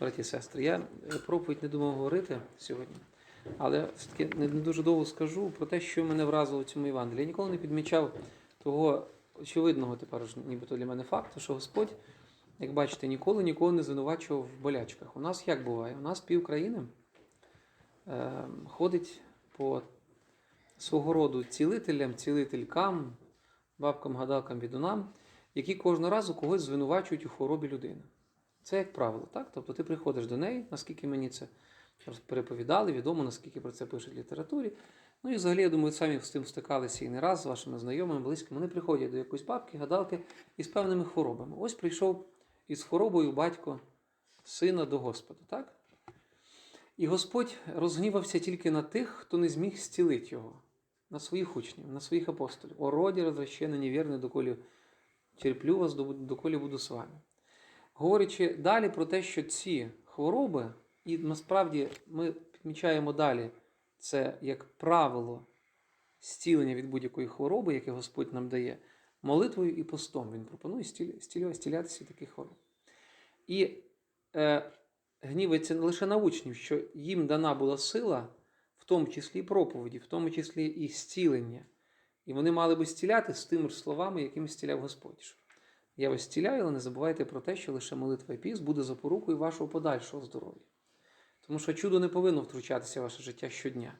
браті і сестри. Я е, проповідь не думав говорити сьогодні, але все-таки не, дуже довго скажу про те, що мене вразило в цьому Євангелії. Я ніколи не підмічав того очевидного тепер нібито для мене факту, що Господь, як бачите, ніколи нікого не звинувачував в болячках. У нас як буває? У нас пів країни е, ходить по свого роду цілителям, цілителькам, бабкам, гадалкам, відунам, які кожного разу когось звинувачують у хворобі людини. Це як правило, так? Тобто ти приходиш до неї, наскільки мені це переповідали, відомо, наскільки про це пишуть в літературі. Ну і взагалі, я думаю, самі з тим стикалися і не раз з вашими знайомими, близькими. Вони приходять до якоїсь бабки, гадалки із певними хворобами. Ось прийшов із хворобою батько сина до Господа, так? І Господь розгнівався тільки на тих, хто не зміг зцілити його, на своїх учнів, на своїх апостолів. О роді розвращене невірне, доколі терплю вас, доколі буду з вами. Говорячи далі про те, що ці хвороби, і насправді ми підмічаємо далі, це як правило зцілення від будь-якої хвороби, яке Господь нам дає, молитвою і постом Він пропонує стілятися таких хвороб. І е, гнівається не лише на учнів, що їм дана була сила, в тому числі і проповіді, в тому числі і зцілення. І вони мали би зціляти з тими ж словами, якими зціляв Господь. Я вас зціляю, але не забувайте про те, що лише молитва і піс буде запорукою вашого подальшого здоров'я. Тому що чудо не повинно втручатися в ваше життя щодня.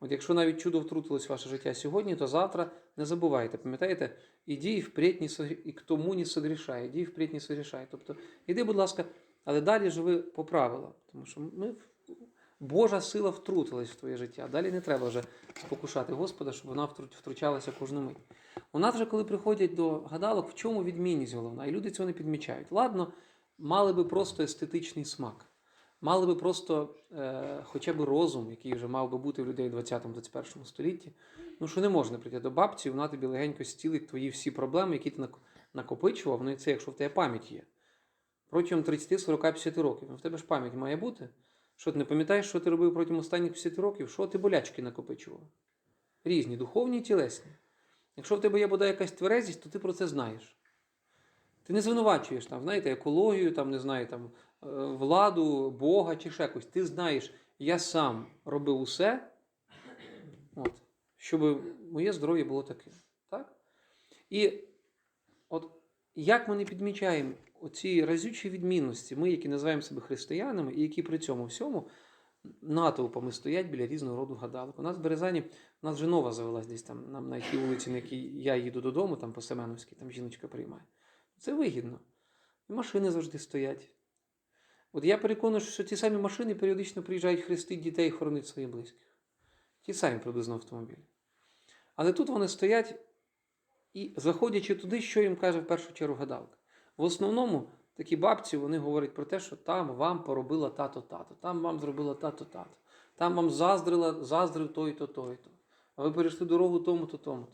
От якщо навіть чудо втрутилось в ваше життя сьогодні, то завтра не забувайте, пам'ятаєте, іди і впредь не согрі... і к тому не согрішай, іди і впредь не согрішай. Тобто, іди, будь ласка, але далі живи по правилам. Тому що ми, Божа сила втрутилась в твоє життя. Далі не треба вже спокушати Господа, щоб вона втручалася кожну мить. У нас же, коли приходять до гадалок, в чому відмінність головна? І люди цього не підмічають. Ладно, мали би просто естетичний смак. Мали би просто е, хоча б розум, який вже мав би бути в людей в 20-21 столітті. Ну що не можна прийти до бабці, вона тобі легенько зцілить твої всі проблеми, які ти накопичував. Ну і це якщо в тебе пам'ять є. Протягом 30, 40, 50 років. Ну, в тебе ж пам'ять має бути. Що ти не пам'ятаєш, що ти робив протягом останніх 50 років, що ти болячки накопичував? Різні, духовні і тілесні. Якщо в тебе є бодай якась тверезість, то ти про це знаєш. Ти не звинувачуєш там, знаєте, екологію, там, не знаю, там, е, владу, Бога чи ще якось. Ти знаєш, я сам робив усе, от, щоб моє здоров'я було таким. Так? І от як ми не підмічаємо оці разючі відмінності, ми, які називаємо себе християнами, і які при цьому всьому натовпами стоять біля різного роду гадалок. У нас в Березані, у нас вже нова завелась десь там на, на тій вулиці, на якій я їду додому, там по Семеновській, там жіночка приймає. Це вигідно. І машини завжди стоять. От я переконаний, що ті самі машини періодично приїжджають хрестити дітей і хоронити своїх близьких. Ті самі приблизно автомобілі. Але тут вони стоять і, заходячи туди, що їм каже в першу чергу гадалка. В основному такі бабці вони говорять про те, що там вам поробила тато-тато, там вам зробила тато-тато, там вам заздрила, заздрив той-то, той-то. А ви перейшли дорогу тому-то, тому-то.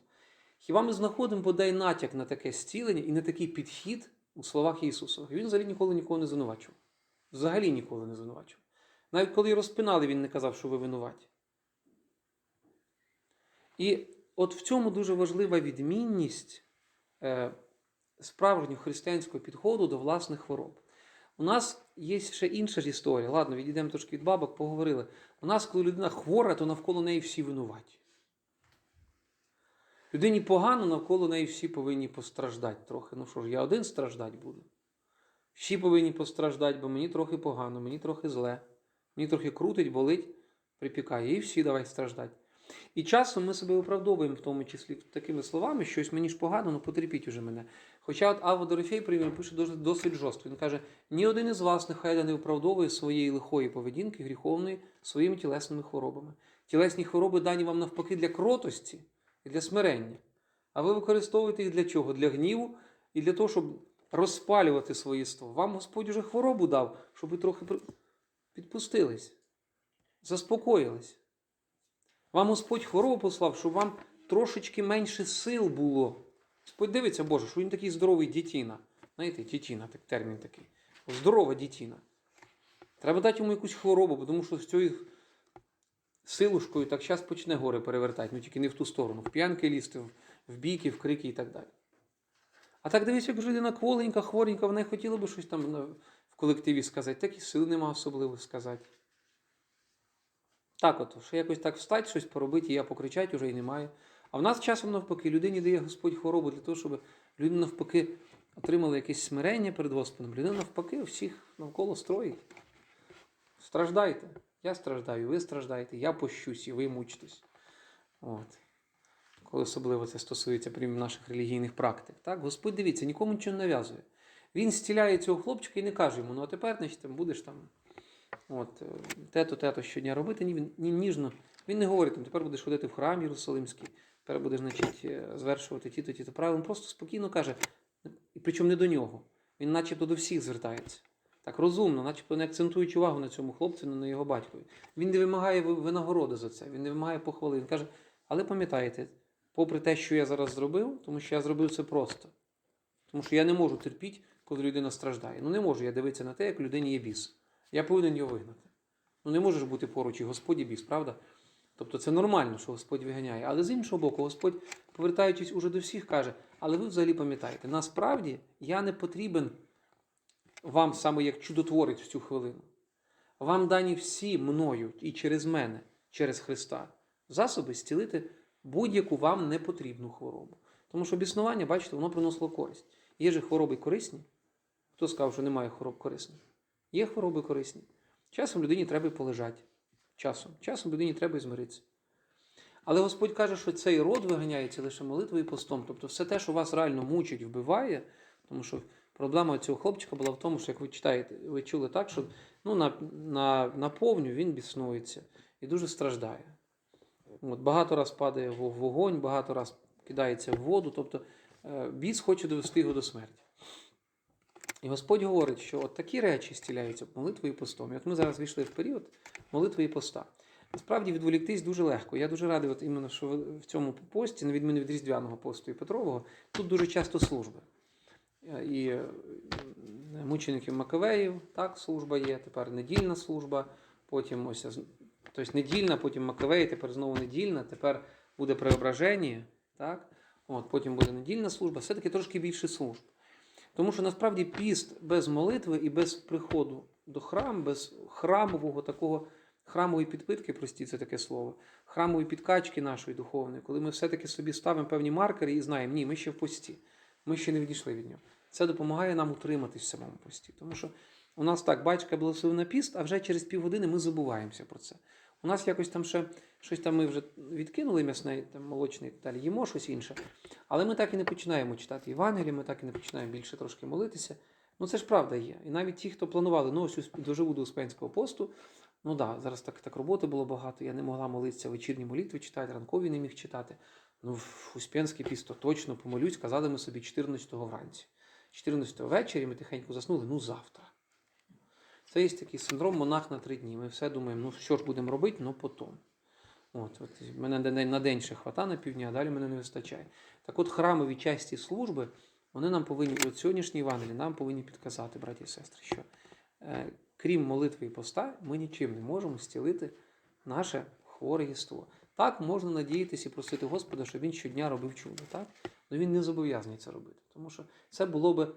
Хіба ми знаходимо бодай натяк на таке зцілення і на такий підхід у словах Ісусових? Він взагалі ніколи нікого не звинувачував. Взагалі ніколи не звинувачував. Навіть коли розпинали, він не казав, що ви винуваті. І от в цьому дуже важлива відмінність е, справжнього християнського підходу до власних хвороб. У нас є ще інша ж історія. Ладно, відійдемо трошки від бабок, поговорили. У нас, коли людина хвора, то навколо неї всі винуваті. Людині погано, навколо неї всі повинні постраждати трохи. Ну що ж, я один страждати буду. Всі повинні постраждати, бо мені трохи погано, мені трохи зле, мені трохи крутить, болить, припікає. І всі давай страждати. І часом ми себе виправдовуємо, в тому числі такими словами, щось мені ж погано, ну потерпіть уже мене. Хоча от Ава Дорофей, примір, пише досить, жорстко. Він каже: ні один із вас нехай не виправдовує своєї лихої поведінки, гріховної своїми тілесними хворобами. Тілесні хвороби дані вам навпаки для кротості і для смирення. А ви використовуєте їх для чого? Для гніву і для того, щоб розпалювати своє ство. Вам Господь уже хворобу дав, щоб ви трохи підпустились, заспокоїлись. Вам Господь хворобу послав, щоб вам трошечки менше сил було. Господь дивиться, Боже, що він такий здоровий дітіна. Знаєте, дітіна, так термін такий. Здорова дітіна. Треба дати йому якусь хворобу, тому що з цією силушкою так зараз почне гори перевертати, ну тільки не в ту сторону, в п'янки лізти, в бійки, в крики і так далі. А так дивись, як людина кволенька, хворенька, вона хотіла би щось там в колективі сказати, так і сил нема особливо сказати. Так от, що якось так встать, щось поробити, і я покричать уже і немає. А в нас часом навпаки, людині дає Господь хворобу для того, щоб людина навпаки отримала якесь смирення перед Господом. Людина навпаки всіх навколо строїть. Страждайте. Я страждаю, ви страждаєте, я пощусь і ви мучитесь. От. Коли особливо це стосується прям наших релігійних практик. Так? Господь дивіться, нікому нічого не нав'язує. Він стіляє цього хлопчика і не каже йому, ну а тепер значить, будеш там от, е, те-то, те-то щодня робити. Ні, ні, ніжно. Він не говорить, там, тепер будеш ходити в храм Єрусалимський, тепер будеш значить, е, звершувати ті-то, ті-то правила. Він просто спокійно каже, і причому не до нього. Він начебто до всіх звертається. Так розумно, начебто не акцентуючи увагу на цьому хлопцю, на його батькові. Він не вимагає винагороди за це, він не вимагає похвали. Він каже, але пам'ятайте, попри те, що я зараз зробив, тому що я зробив це просто. Тому що я не можу терпіти, коли людина страждає. Ну не можу я дивитися на те, як людині є біс. Я повинен його вигнати. Ну не можеш бути поруч і Господь і біс, правда? Тобто це нормально, що Господь виганяє. Але з іншого боку, Господь, повертаючись уже до всіх, каже: але ви взагалі пам'ятаєте, насправді я не потрібен вам саме як чудотворець в цю хвилину. Вам дані всі мною і через мене, через Христа, засоби зцілити будь-яку вам непотрібну хворобу. Тому що біснування, бачите, воно приносило користь. Є же хвороби корисні. Хто сказав, що немає хвороб корисних? Є хвороби корисні. Часом людині треба полежати. Часом. Часом людині треба і змиритися. Але Господь каже, що цей род виганяється лише молитвою і постом. Тобто все те, що вас реально мучить, вбиває, тому що проблема цього хлопчика була в тому, що як ви читаєте, ви чули так, що ну, на, на, на повню він біснується і дуже страждає. От, багато раз падає в вогонь, багато раз кидається в воду, тобто е, біс хоче довести його до смерті. І Господь говорить, що от такі речі стіляються молитвою і постом. І от ми зараз війшли в період молитви і поста. Насправді відволіктись дуже легко. Я дуже радий, от іменно, що в цьому пості, на відміну від Різдвяного посту і Петрового, тут дуже часто служби. Е, І мучеників Макавеїв, так, служба є, тепер недільна служба, потім ось тобто недільна, потім Макавеї, тепер знову недільна, тепер буде преображення, так? От, потім буде недільна служба, все-таки трошки більше служб. Тому що насправді піст без молитви і без приходу до храму, без храмового такого храмової підпитки, прості це таке слово, храмової підкачки нашої духовної, коли ми все-таки собі ставимо певні маркери і знаємо, ні, ми ще в пості, ми ще не відійшли від нього. Це допомагає нам утриматись в самому пості. Тому що у нас так, батька благословив на піст, а вже через півгодини ми забуваємося про це. У нас якось там ще щось там ми вже відкинули м'ясне, там молочне і так далі, їмо щось інше. Але ми так і не починаємо читати Євангеліє, ми так і не починаємо більше трошки молитися. Ну це ж правда є. І навіть ті, хто планували, ну ось доживу до Успенського посту, ну да, зараз так, так роботи було багато, я не могла молитися, вечірні молитви читати, ранкові не міг читати. Ну, в Успенський піст то точно помолюсь, казали ми собі 14-го вранці. 14-го ввечері ми тихенько заснули, ну завтра. Це є такий синдром монах на три дні. Ми все думаємо, ну що ж будемо робити, ну потім. От, от мене на день, на день ще хвата на півдня, а далі мене не вистачає. Так от храмові часті служби, вони нам повинні, от сьогоднішній Євангелії нам повинні підказати, браті і сестри, що е, крім молитви і поста, ми нічим не можемо зцілити наше хворе єство. Так, можна надіятися і просити Господа, щоб він щодня робив чудо, так? Але він не зобов'язаний це робити. Тому що це було би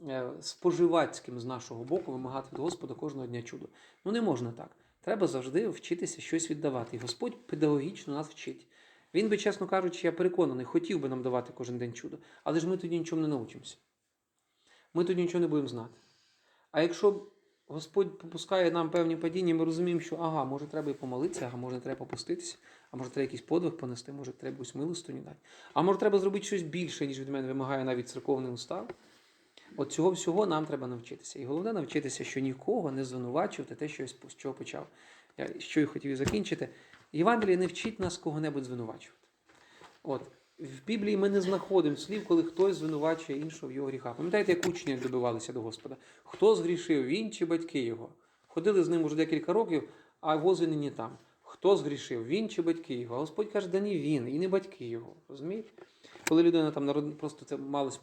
е, споживацьким з нашого боку вимагати від Господа кожного дня чудо. Ну не можна так. Треба завжди вчитися щось віддавати. І Господь педагогічно нас вчить. Він би, чесно кажучи, я переконаний, хотів би нам давати кожен день чудо, але ж ми тоді нічому не навчимося. Ми тоді нічого не будемо знати. А якщо Господь попускає нам певні падіння, ми розуміємо, що ага, може треба і помолитися, а може треба попуститися, а може треба якийсь подвиг понести, може треба якусь милостиню дати. А може треба зробити щось більше, ніж від мене вимагає навіть церковний устав. От цього всього нам треба навчитися. І головне навчитися, що нікого не звинувачувати те, що я з чого почав. Я що я хотів закінчити. Євангеліє не вчить нас кого-небудь звинувачувати. От. В Біблії ми не знаходимо слів, коли хтось звинувачує іншого в його гріхах. Пам'ятаєте, як учні добивалися до Господа? Хто згрішив, він чи батьки його? Ходили з ним уже декілька років, а вози нині там. Хто згрішив, він чи батьки його? А Господь каже, да ні він, і не батьки його. Розумієте? Коли людина там народ... просто це малось,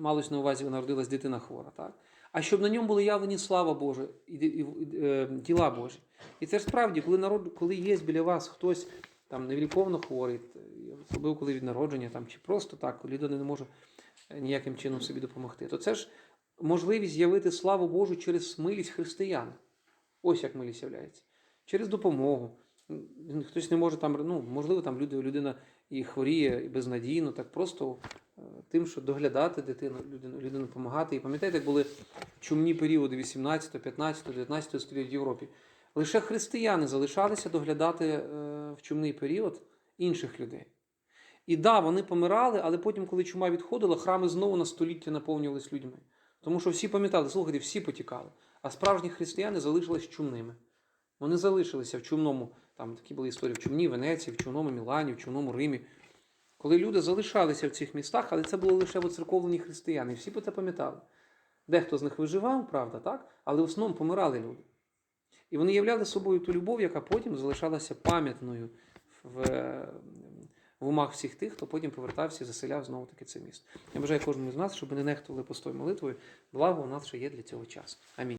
малось на увазі, народилась дитина хвора, так? А щоб на ньому були явлені слава Божа і, і, і е, діла Божі. І це ж справді, коли народ, коли є біля вас хтось там невіліковно хворий, особливо коли від народження, там, чи просто так, коли людина не може ніяким чином собі допомогти, то це ж можливість явити славу Божу через милість християн. Ось як милість являється. Через допомогу. Хтось не може там, ну, можливо, там люди, людина і хворіє, і безнадійно, так просто е, тим, що доглядати дитину, людину, людину допомагати. І пам'ятаєте, як були чумні періоди 18, 15, 19 століття в Європі. Лише християни залишалися доглядати е, в чумний період інших людей. І да, вони помирали, але потім, коли чума відходила, храми знову на століття наповнювались людьми. Тому що всі пам'ятали, слухайте, всі потікали. А справжні християни залишились чумними. Вони залишилися в чумному, там такі були історії в чумній Венеції, в чумному Мілані, в чумному Римі. Коли люди залишалися в цих містах, але це були лише воцерковлені християни, і всі про це пам'ятали. Дехто з них виживав, правда, так? але в основному помирали люди. І вони являли собою ту любов, яка потім залишалася пам'ятною в, в умах всіх тих, хто потім повертався і заселяв знову таки це місто. Я бажаю кожному з нас, щоб не нехтували постою молитвою, благо у нас ще є для цього час. Амінь.